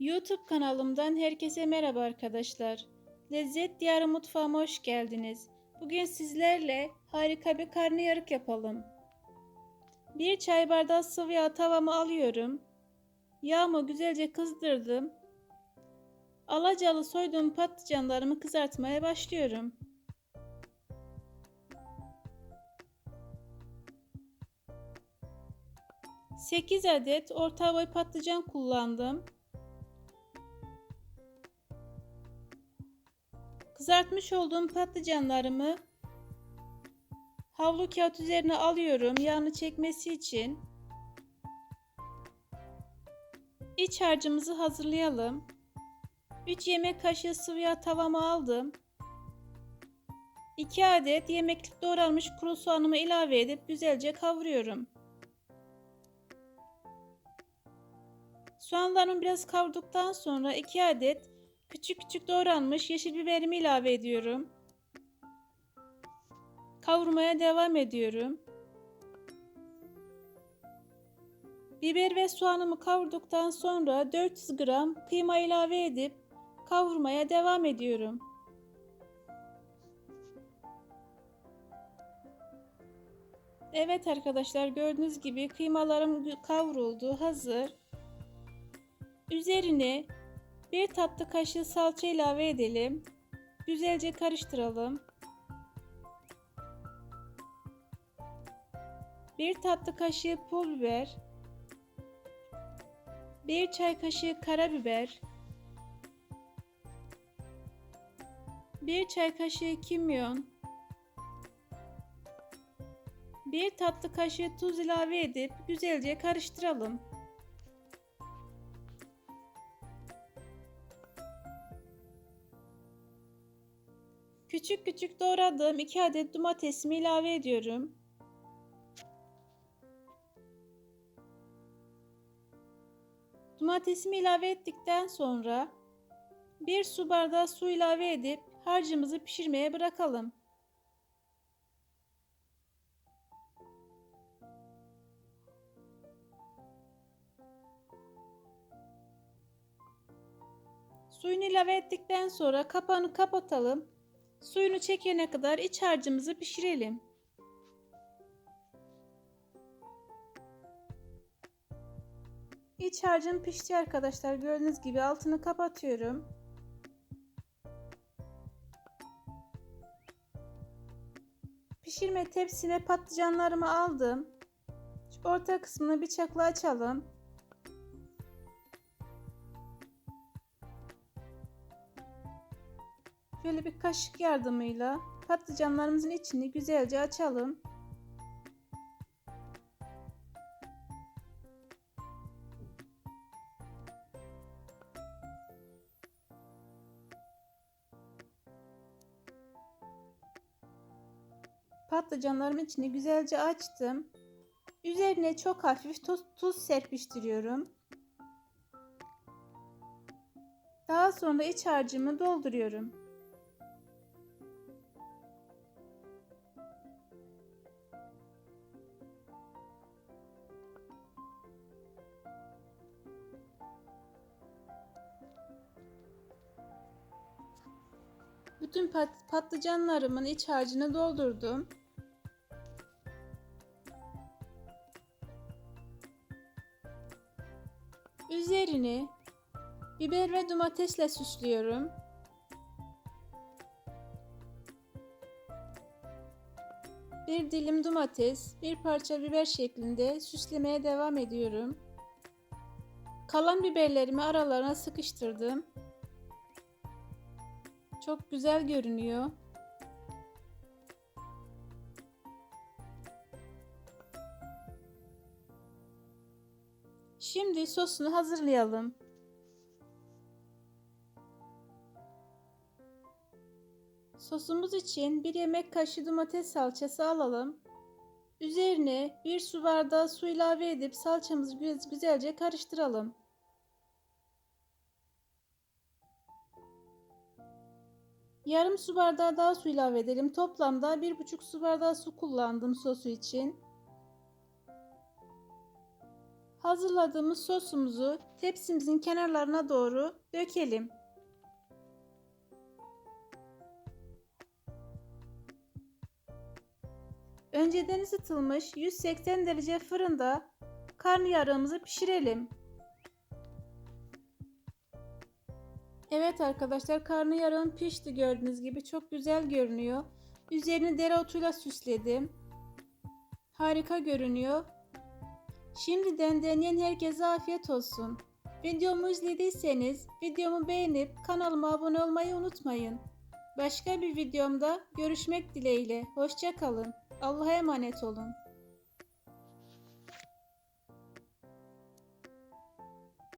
YouTube kanalımdan herkese merhaba arkadaşlar. Lezzet Diyarı mutfağıma hoş geldiniz. Bugün sizlerle harika bir karnıyarık yapalım. Bir çay bardağı sıvı yağ tavama alıyorum. Yağımı güzelce kızdırdım. Alacalı soyduğum patlıcanlarımı kızartmaya başlıyorum. Sekiz adet orta boy patlıcan kullandım. Kızartmış olduğum patlıcanlarımı havlu kağıt üzerine alıyorum yağını çekmesi için. İç harcımızı hazırlayalım. 3 yemek kaşığı sıvı yağ tavama aldım. 2 adet yemeklik doğranmış kuru soğanımı ilave edip güzelce kavuruyorum. Soğanlarımı biraz kavurduktan sonra 2 adet küçük küçük doğranmış yeşil biberimi ilave ediyorum. Kavurmaya devam ediyorum. Biber ve soğanımı kavurduktan sonra 400 gram kıyma ilave edip kavurmaya devam ediyorum. Evet arkadaşlar gördüğünüz gibi kıymalarım kavruldu hazır. Üzerine bir tatlı kaşığı salça ilave edelim. Güzelce karıştıralım. Bir tatlı kaşığı pul biber. Bir çay kaşığı karabiber. Bir çay kaşığı kimyon. Bir tatlı kaşığı tuz ilave edip güzelce karıştıralım. Küçük küçük doğradığım 2 adet domatesimi ilave ediyorum. Domatesimi ilave ettikten sonra bir su bardağı su ilave edip harcımızı pişirmeye bırakalım. Suyunu ilave ettikten sonra kapağını kapatalım. Suyunu çekene kadar iç harcımızı pişirelim. İç harcım pişti arkadaşlar. Gördüğünüz gibi altını kapatıyorum. Pişirme tepsine patlıcanlarımı aldım. Şu orta kısmını bıçakla açalım. Şöyle bir kaşık yardımıyla patlıcanlarımızın içini güzelce açalım. Patlıcanlarımın içini güzelce açtım. Üzerine çok hafif tuz, tuz serpiştiriyorum. Daha sonra iç harcımı dolduruyorum. Bütün pat patlıcanlarımın iç harcını doldurdum. Üzerini biber ve domatesle süslüyorum. Bir dilim domates, bir parça biber şeklinde süslemeye devam ediyorum. Kalan biberlerimi aralarına sıkıştırdım. Çok güzel görünüyor. Şimdi sosunu hazırlayalım. Sosumuz için bir yemek kaşığı domates salçası alalım. Üzerine bir su bardağı su ilave edip salçamızı güzelce karıştıralım. Yarım su bardağı daha su ilave edelim. Toplamda 1,5 su bardağı su kullandım sosu için. hazırladığımız sosumuzu tepsimizin kenarlarına doğru dökelim. Önceden ısıtılmış 180 derece fırında karnıyarığımızı pişirelim. Evet arkadaşlar karnıyarığım pişti gördüğünüz gibi çok güzel görünüyor. Üzerini dereotuyla süsledim. Harika görünüyor. Şimdiden deneyen herkese afiyet olsun. Videomu izlediyseniz videomu beğenip kanalıma abone olmayı unutmayın. Başka bir videomda görüşmek dileğiyle. Hoşçakalın. Allah'a emanet olun.